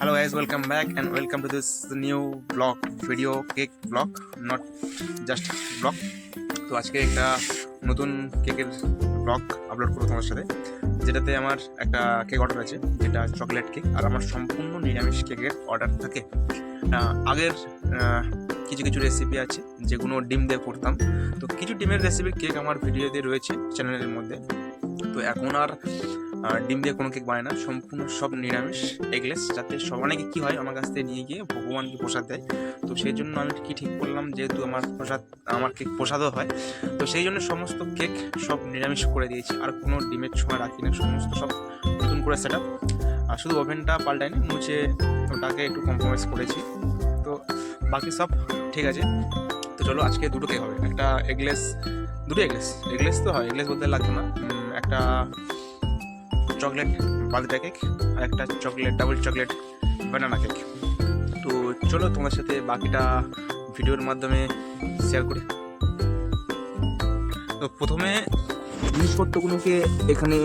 hello guys, welcome back and welcome to this new vlog, video, cake vlog, not just vlog. তো আজকে একটা নতুন কেকের blog upload করব তোমার সাথে, যেটাতে আমার একটা কেক অর্ডার আছে, যেটা চকলেট কেক আর আমার সম্পূর্ণ নিরামিষ কেকের অর্ডার থাকে। আগের কিছু কিছু রেসিপি আছে, যেগুলো ডিম দিয়ে করতাম। তো কিছু ডিমের রেসিপির কেক আমার ভিডিওতে রয়েছে চ্যানেলের মধ্যে। তো এখন আর ডিম দিয়ে কোনো কেক বানায় না, সম্পূর্ণ সব নিরামিষ এগলেস যাতে সব অনেকে কী হয়, আমার কাছ থেকে নিয়ে গিয়ে ভগবানকে প্রসাদ দেয়। তো সেই জন্য আমি কি ঠিক করলাম যেহেতু আমার প্রসাদ আমার কেক প্রসাদও হয়। তো সেই জন্য সমস্ত কেক সব নিরামিষ করে দিয়েছি। আর কোনো ডিমের ছোঁয়া রাখি না, সমস্ত সব নতুন করে সেট আর শুধু ওভেনটা পাল্টায়নি মুছে ওটাকে একটু কম্প্রোমাইজ করেছি। তো বাকি সব ঠিক আছে। তো চলো আজকে দুটো কেক হবে। একটা এগলেস দুটো এগলেস এগলেস তো হয় এগলেস বলতে লাগবে না। একটা চকলেট বার্থডে কেক আর একটা chocolate double chocolate banana cake তো চলো তোমার সাথে বাকিটা ভিডিওর মাধ্যমে শেয়ার করি। তো প্রথমে জিনিসপত্রগুলোকে এখানে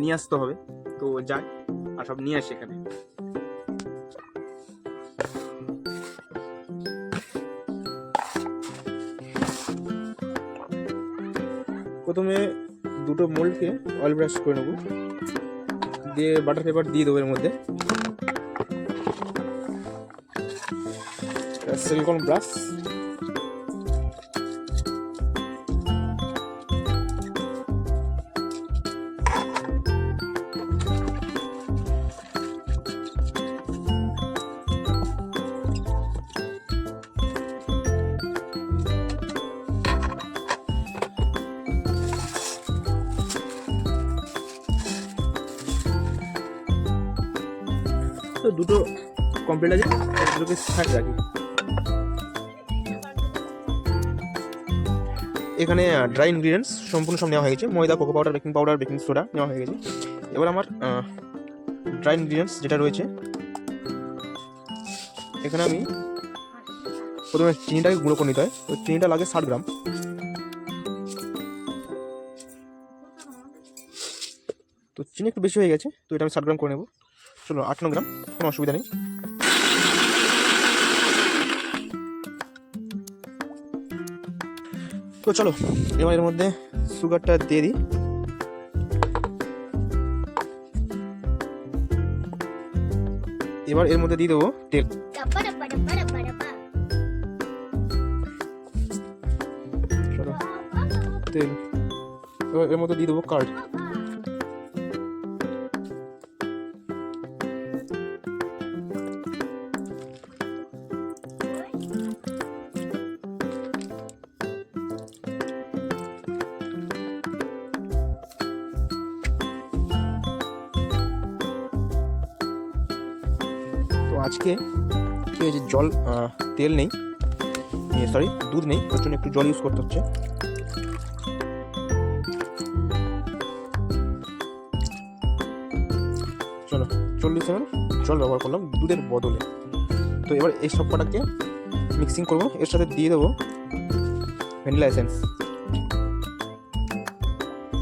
নিয়ে আসতে হবে। তো যাই, আর সব নিয়ে আসি এখানে। প্রথমে দুটো মোল্ডকে অয়েল ব্রাশ করে নেব। দিয়ে বাটার পেপার দিয়ে দেবো এর মধ্যে। সিলিকন ব্রাশ তো দুটো কমপ্লিট আছে দুটোকে সাইড রাখি। এখানে ড্রাই ইনগ্রিডিয়েন্টস সম্পূর্ণ সব নেওয়া হয়ে গেছে। ময়দা cocoa powder baking powder baking soda নেওয়া হয়ে গেছে। এবার আমার ড্রাই ইনগ্রিডিয়েন্টস যেটা রয়েছে, এখানে আমি প্রথমে চিনিটাকে গুঁড়ো করে নিতে হয়। তো চিনিটা লাগে ষাট গ্রাম। তো চিনি একটু বেশি হয়ে গেছে, তো এটা আমি ষাট গ্রাম করে নেব। চলো আটান্ন গ্রাম, কোনো অসুবিধা নেই। তো চলো, এবার এর মধ্যে সুগারটা দিয়ে দিই। এবার এর মধ্যে দিয়ে দেবো তেল। তেল। এবার এর মধ্যে দিয়ে দেবো কার্ড। আজকে কি হয়েছে জল তেল নেই। সরি দুধ নেই, ওর জন্য একটু জল ইউজ করতে হচ্ছে। চলো, চল্লিশ এমএল জল ব্যবহার করলাম দুধের বদলে। তো এবার এই সব কটাকে মিক্সিং করব, এর সাথে দিয়ে দেবো ভ্যানিলা এসেন্স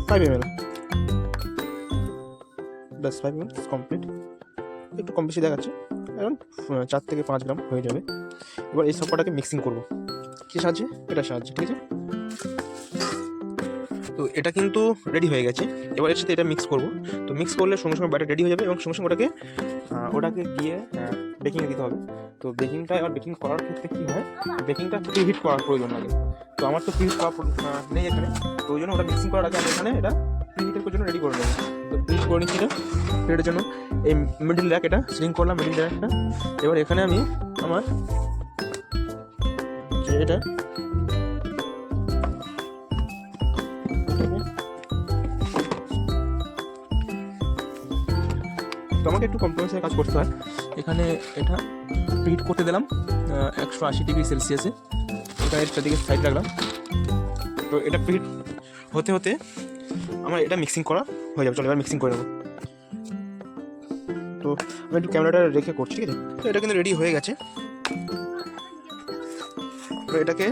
ফাইভ এমএল। ব্যাস ফাইভ এমএল কমপ্লিট একটু কম বেশি দেখাচ্ছে। এখন চার থেকে পাঁচ গ্রাম হয়ে যাবে। এবার এই সব কটাকে মিক্সিং করব। কী সাহায্যে? এটা সাহায্যে, ঠিক আছে? তো এটা কিন্তু রেডি হয়ে গেছে। এবার এর সাথে এটা মিক্স করব। তো মিক্স করলে সঙ্গে সঙ্গে ব্যাটার রেডি হয়ে যাবে এবং সঙ্গে সঙ্গে ওটাকে ওটাকে গিয়ে বেকিংয়ে দিতে হবে। তো বেকিংটা এবার বেকিং করার ক্ষেত্রে কী হয়? বেকিংটা প্রিহিট করার প্রয়োজন লাগে। তো আমার তো প্রিহিট করা নেই এখানে। তো ওই জন্য ওটা মিক্সিং করার আগে আমি এখানে এটা প্রিহিটের জন্য রেডি করে নেব। তো প্রিহিট করে নিচ্ছি এটা প্রিহিটের জন্য এই মিডিল র্যাক এটা সিলিং করলাম মিডিল র্যাকটা এবার এখানে আমি আমার এটা, তো আমাকে একটু কম্প্রোমাইজের কাজ করতে হয়। এখানে এটা হিট করতে দিলাম একশো আশি ডিগ্রি সেলসিয়াসে। এটা একটা দিকে সাইড রাখলাম। তো এটা প্রিহিট হতে হতে আমার এটা মিক্সিং করা হয়ে যাবে, চলো এবার মিক্সিং করে নেব। তো আমি একটু ক্যামেরাটা রেখে করছি, ঠিক আছে? তো এটা কিন্তু রেডি হয়ে গেছে। তো এটাকে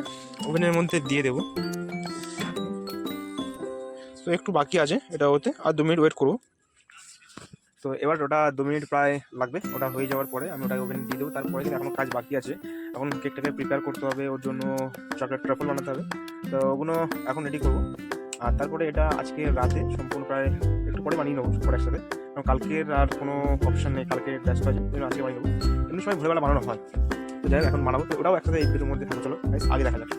ওভেনের মধ্যে দিয়ে দেবো। তো একটু বাকি আছে এটা হতে, আর দু মিনিট ওয়েট করব। তো এবার ওটা দু মিনিট প্রায় লাগবে, ওটা হয়ে যাওয়ার পরে আমি ওটাকে ওভেন দিয়ে দেবো। তারপরে এখনও কাজ বাকি আছে, এখন কেকটাকে প্রিপেয়ার করতে হবে, ওর জন্য চকলেট ট্রাফল বানাতে হবে। তো ওগুলো এখন রেডি করব। আর তারপরে এটা আজকে রাতে সম্পূর্ণ প্রায় একটু পরে বানিয়ে নেব পরে একসাথে। কারণ কালকের আর কোনো অপশন নেই কালকে ব্যস্ত আছে আজকে বানিয়ে নেব। এমনি সময় ভোরবেলা বানানো হয়। তো যাই এখন বানাবো। তো ওটাও একসাথে এই মধ্যে থাকবে, চলো। আগে দেখা যাক।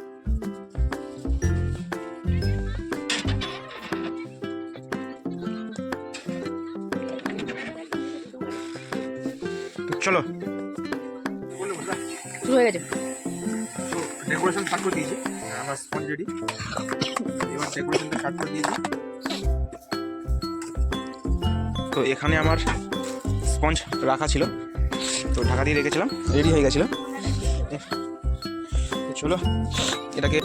চলো। হয়ে গেছে। ডেকোরেশন স্টার্ট করে দিয়েছি। আমার স্পঞ্জ রেডি এবার ডেকোরেশনটা স্টার্ট করে দিয়েছি। তো এখানে আমার স্পঞ্জ রাখা ছিল। তো ঢাকা দিয়ে রেখেছিলাম। রেডি হয়ে গেছিল। চলো, এটাকে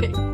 Bye.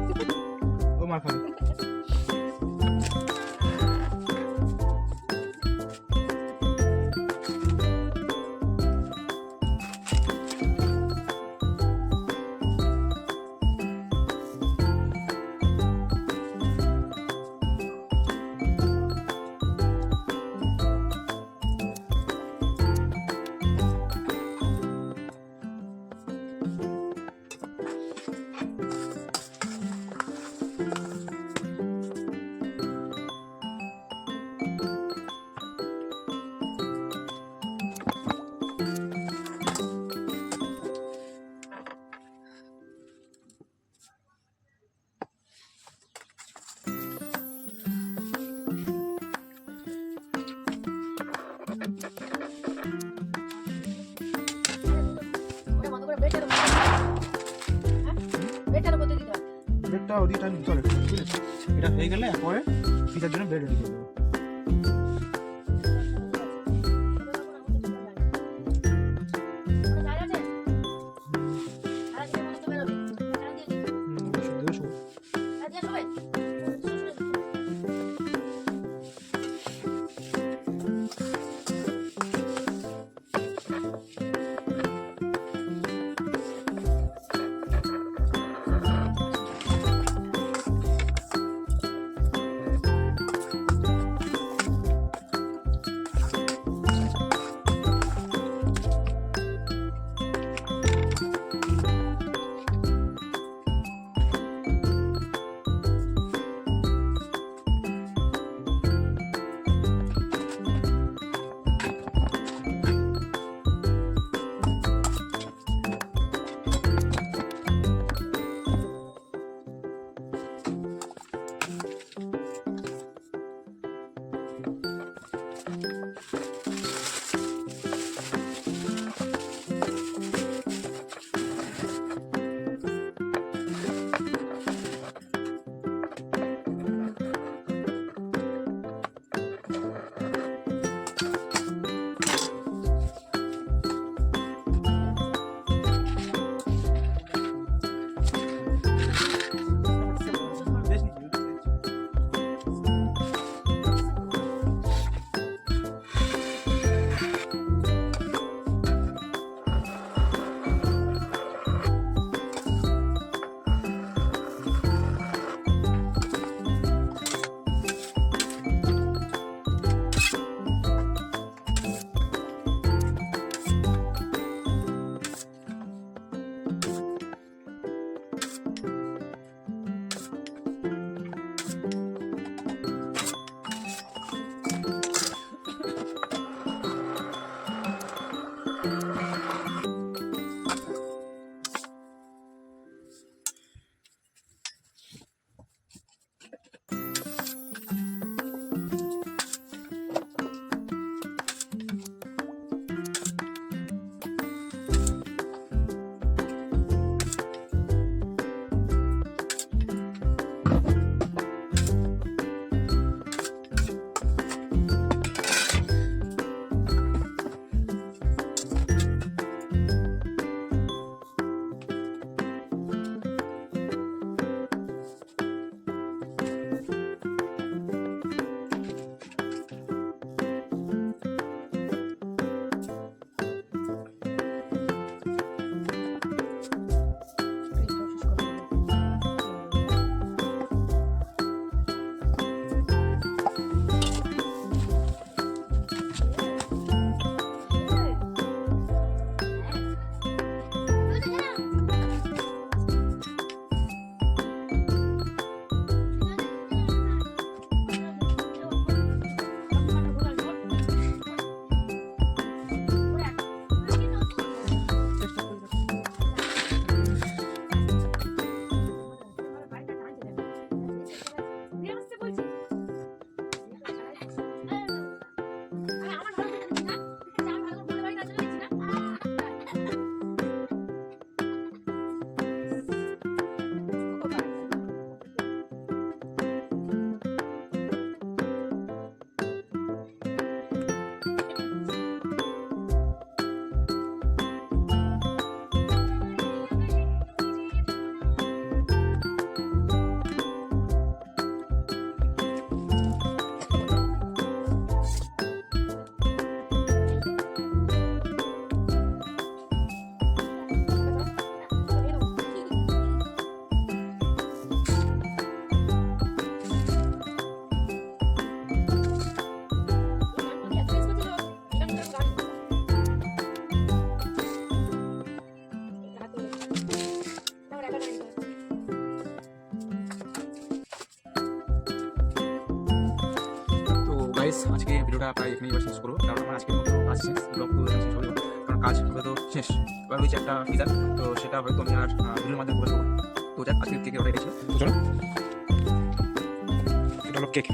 ব্রেডটা ওদিকে টাইম দিতে হবে এটা হয়ে গেলে একবারে পিজার জন্য বেড রেডি করে দেবো প্রায় এখানেই এবার শেষ করব। কারণ আমার আজকের মতো কাজ শেষ ব্লগ তো শেষ হয়ে কারণ কাজ হয়তো শেষ। এবার হয়েছে একটা টিজার তো সেটা হয়তো আমি আর ভিডিওর মাধ্যমে বলে দেবো তো যাক, আজকের কেকের ছিল। তো চলো। এটা হলো কেক